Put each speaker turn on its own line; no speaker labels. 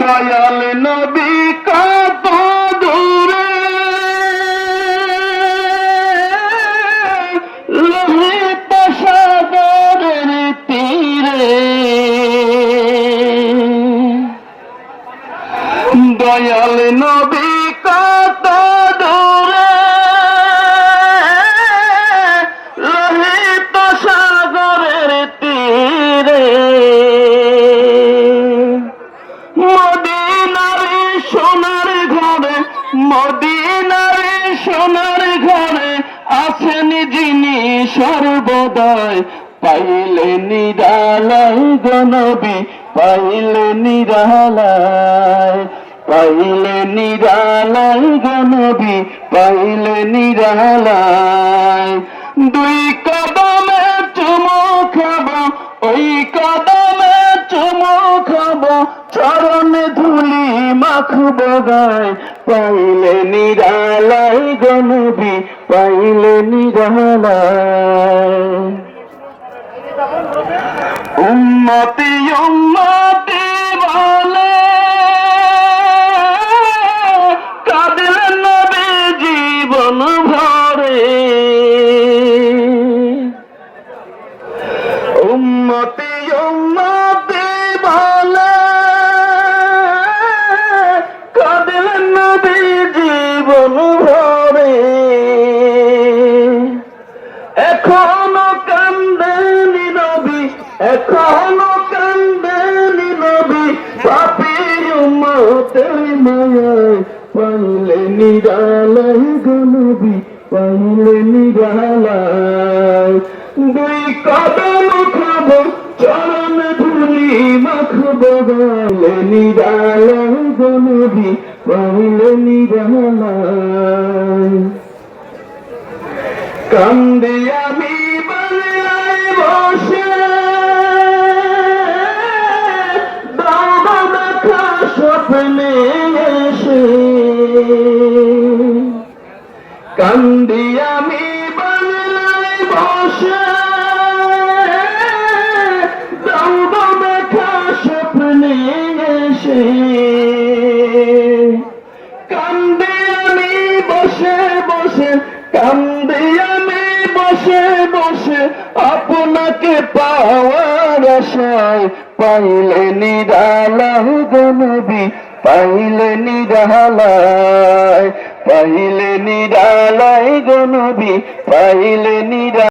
দয়াল নবী কত দূরে লোহিত তীরে। দয়াল নবী কত মদিনারে সোনার ঘরে আছেন যিনি সর্বদাই পাইলে নিরালায় গনবী পাইলে নিরালায়। পাইলে নিরালায় গনবী পাইলে নিরালায়। দুই কদমে মাখবো বগায় পাইলে নিরালাই গনবী পাইলে নিরালায়। উন্নতি উন্নতি জীবন ভরে। এখনও কান্দেনি নবী, এখনও কান্দেনি নবী। পাপি উম্মতের মায়ায় পাইলে নিরালয় গনবী পাইলে নিরালয় দুই কদম খাব চরণ ধুলি মাখবো, গালে নিরালয় গনবী পাইলে নিরালয় কান্দি আমি বাংলায় বসে। স্বপ্নে এসে। কান্দি আমি বাংলায় বসে। স্বপ্নে এসে। কান্দে আমি বসে বসে আপনাকে পাওয়ার আশায়, পাইলে নিরালায় গনবী পাইলে নিরালায় পাইলে নিরালায় গনবি পাইলে নিরা